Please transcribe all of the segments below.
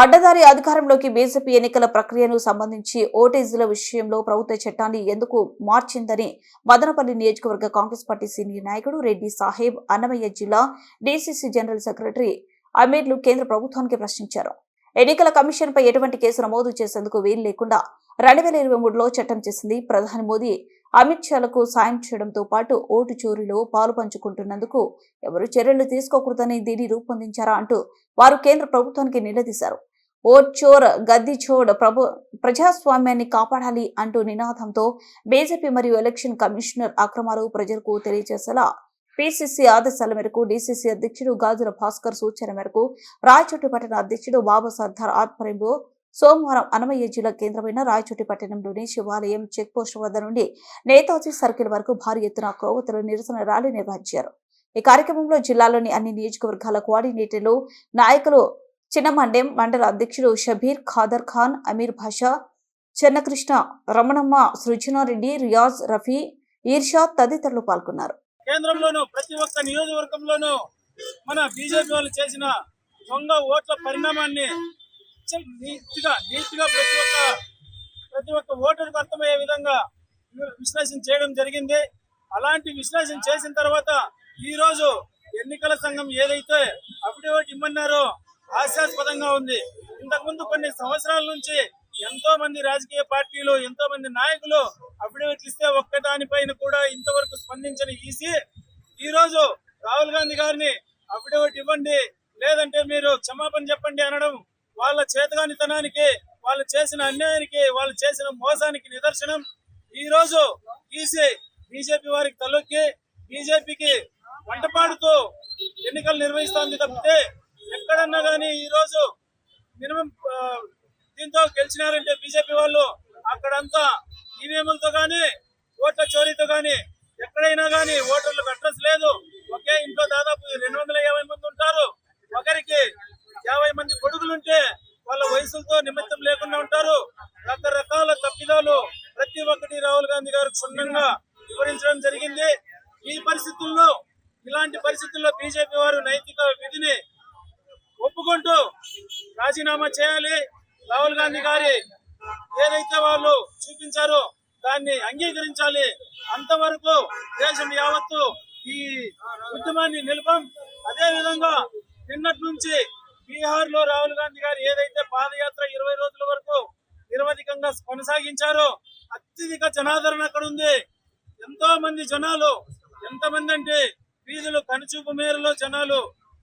అడ్డదారి అధికారంలోకి బీజేపీ ఎన్నికల ప్రక్రియను సంబంధించి ఓటేజీల విషయంలో ప్రభుత్వ చట్టాన్ని ఎందుకు మార్చిందని మదనపల్లి నియోజకవర్గ కాంగ్రెస్ పార్టీ సీనియర్ నాయకుడు రెడ్డి సాహెబ్ అన్నమయ్య జిల్లా డీసీసీ జనరల్ సెక్రటరీ అమీర్లు కేంద్ర ప్రభుత్వానికి ప్రశ్నించారు. ఎన్నికల కమిషన్ పై ఎటువంటి కేసు నమోదు చేసేందుకు వీలు లేకుండా రెండు వేల ఇరవై మూడులో చట్టం చేసింది ప్రధాని మోదీ. అమిత్ షాలకు సాయం చేయడంతో పాటు ఓటు చోరీలో పాలు పంచుకుంటున్నందుకు ఎవరు చర్యలు తీసుకోకూడదని దీన్ని రూపొందించారా అంటూ వారు కేంద్ర ప్రభుత్వానికి నిలదీశారు ఓట్ చోర్ గద్ది చోడ్ ప్రభు ప్రజాస్వామ్యాన్ని కాపాడాలి అంటూ నినాదంతో బీజేపీ మరియు ఎలక్షన్ కమిషనర్ అక్రమాలు ప్రజలకు తెలియజేసేలా పిసిసి ఆదేశాల మేరకు డిసిసి అధ్యక్షుడు గాజుల భాస్కర్ సూచన మేరకు రాయచోటి పట్టణ అధ్యక్షుడు బాబా సర్దార్ ఆధ్వర్యంలో సోమవారం అనమయ్య జిల్లా కేంద్రమైన రాయచోటి పట్టణంలోని శివాలయం చెక్ పోస్ట్ వద్ద నుండి నేతాజీ సర్కిల్ వరకు భారీ ఎత్తున కోవతలు నిరసన ర్యాలీ నిర్వహించారు. ఈ కార్యక్రమంలో జిల్లాలోని అన్ని నియోజకవర్గాల కోఆర్డినేటర్లు నాయకులు చిన్నమండెం మండల అధ్యక్షుడు షబీర్ ఖాదర్ ఖాన్ అమీర్ భాషా చెన్నకృష్ణ రమణమ్మ సృజనారెడ్డి రియాజ్ రఫీ ఈర్షా తదితరులు పాల్గొన్నారు. కేంద్రంలోనూ ప్రతి ఒక్క నియోజకవర్గంలోనూ మన బీజేపీ వాళ్ళు చేసిన దొంగ ఓట్ల పరిణామాన్ని నీతిగా నీతిగా ప్రతి ఒక్క ప్రతి ఒక్క ఓటర్కు అర్థమయ్యే విధంగా విశ్లేషణ చేయడం జరిగింది. అలాంటి విశ్లేషణ చేసిన తర్వాత ఈ రోజు ఎన్నికల సంఘం ఏదైతే అఫిడవిట్ ఇమ్మన్నారో హాస్యాస్పదంగా ఉంది. ఇంతకుముందు కొన్ని సంవత్సరాల నుంచి ఎంతో మంది రాజకీయ పార్టీలు ఎంతో మంది నాయకులు అఫిడవిట్లు ఇస్తే ఒక్కదానిపైన కూడా ఇంతవరకు స్పందించని ఈసీ ఈరోజు రాహుల్ గాంధీ గారిని అఫిడవిట్ ఇవ్వండి లేదంటే మీరు క్షమాపణ చెప్పండి అనడం వాళ్ళ చేతగానితనానికి వాళ్ళు చేసిన అన్యాయానికి వాళ్ళు చేసిన మోసానికి నిదర్శనం. ఈ రోజు ఈసీ బీజేపీ వారికి తలొక్కి బీజేపీకి వంటపాడుతూ ఎన్నికలు నిర్వహిస్తోంది తప్పితే ఎక్కడన్నా కానీ ఈ రోజు మినిమం దీంతో గెలిచినారంటే బీజేపీ వాళ్ళు అక్కడంతా ఈవీఎంలతో గానీ ఓట్ల చోరీతో గానీ ఎక్కడైనా గానీ ఓటర్లకు అడ్రస్ లేదు. ఒకే ఇంట్లో దాదాపు రెండు వందల యాభై మంది ఉంటారు. ఒకరికి యాభై మంది కొడుకులుంటే వాళ్ళ వయసులతో నిమిత్తం లేకుండా ఉంటారు. రకరకాల తప్పిదాలు ప్రతి ఒక్కటి రాహుల్ గాంధీ గారు క్షుణ్ణంగా వివరించడం జరిగింది. ఈ పరిస్థితుల్లో ఇలాంటి పరిస్థితుల్లో బీజేపీ వారు నైతిక విధిని ఒప్పుకుంటూ రాజీనామా చేయాలి. రాహుల్ గాంధీ గారి ఏదైతే వాళ్ళు చూపించారో. దాన్ని అంగీకరించాలి. అంతవరకు దేశం యావత్తు ఈ ఉద్యమాన్ని నిలపం. అదే విధంగా నిన్నటి నుంచి బీహార్లో రాహుల్ గాంధీ గారు ఏదైతే పాదయాత్ర ఇరవై రోజుల వరకు నిరవధికంగా కొనసాగించారో అత్యధిక జనాదరణ అక్కడ ఉంది. ఎంతో మంది జనాలు ఎంతమంది అంటే వీధులు కనుచూపు మేరలో జనాలు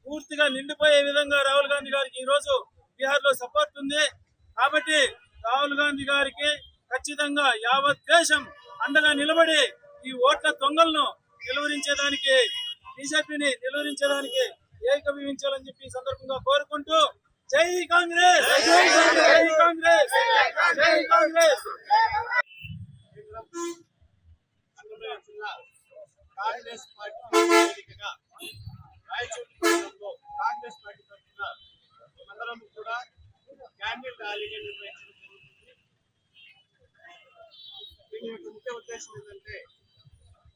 పూర్తిగా నిండిపోయే విధంగా రాహుల్ గాంధీ గారికి ఈ రోజు బీహార్లో సపోర్ట్ ఉంది. కాబట్టి రాహుల్ గాంధీ గారికి ఖచ్చితంగా యావత్ దేశం అండగా నిలబడి ఈ ఓట్ల దొంగలను నిలువరించేదానికి బీజేపీని నిలువరించేదానికి ఏకీభవించాలని చెప్పి సందర్భంగా కోరుకుంటూ జై కాంగ్రెస్! జై కాంగ్రెస్! జై కాంగ్రెస్! కాంగ్రెస్ పార్టీ వేదికగా రాయచోటి కాంగ్రెస్ పార్టీ తరఫున మండలం కూడా క్యాండిల్ ర్యాలీగా నిర్వహించిన యొక్క ముఖ్య ఉద్దేశం ఏంటంటే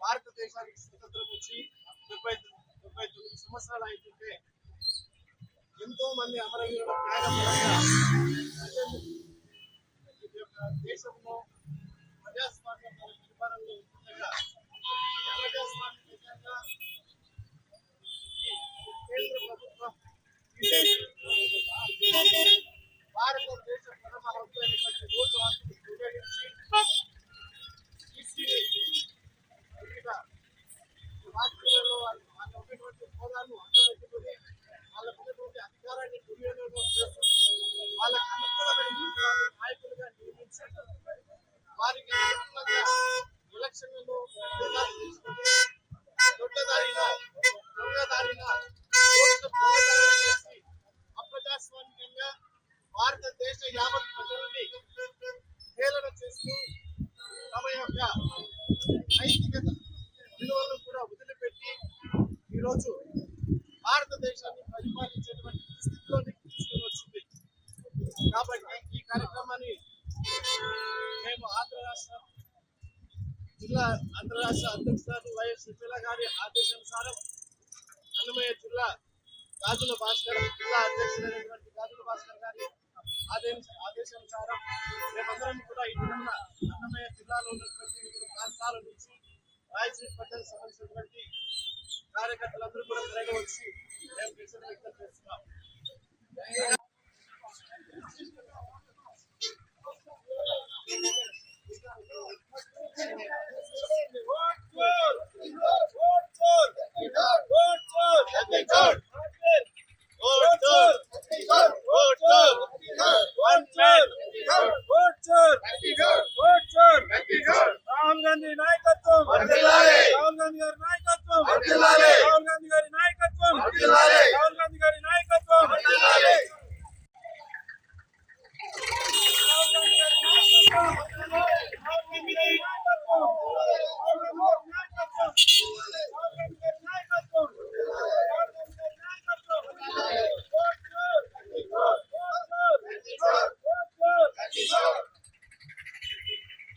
భారతదేశానికి స్వతంత్రం వచ్చి ముప్పై ముప్పై తొమ్మిది సంవత్సరాలు అవుతుంటే ఎంతో మంది అమరవీరుల త్యాగం దేశంలో ప్రజాస్వామ్య పరిపాలనలో కేంద్ర ప్రభుత్వం భారతదేశ ప్రథమ హక్కు అయినటువంటి ఓటు వారికి అనుకూలంగా ఎలక్షన్లలో ఫలితాలు తీసుకొని దొడ్డదారిన దొంగదారిన అప్రజాస్వామికంగా భారతదేశ యావత్ ప్రజలని హేళన చేస్తూ తమ యొక్క నైతికత విలువలను కూడా వదిలిపెట్టి ఈరోజు భారతదేశాన్ని పరిపాలించేటువంటి స్థితిలోకి రాష్ట్ర అధ్యక్షురాలు వైఎస్ సుశీల గారి ఆదేశానుసారం అన్నమయ్య జిల్లా గాజుల భాస్కర్ జిల్లా అధ్యక్షుడైనటువంటి గాజుల భాస్కర్ గారి ఆదేశ ఆదేశానుసారం మేమందరం కూడా ఇటున్న అన్నమయ్య జిల్లాలో ఉన్నటువంటి వివిధ ప్రాంతాల నుంచి రాయచూరి పట్టణ సంబంధించినటువంటి కార్యకర్తలందరూ కూడా తిరగ వచ్చి మేము వ్యక్తం చేస్తున్నాం. Hallelujah.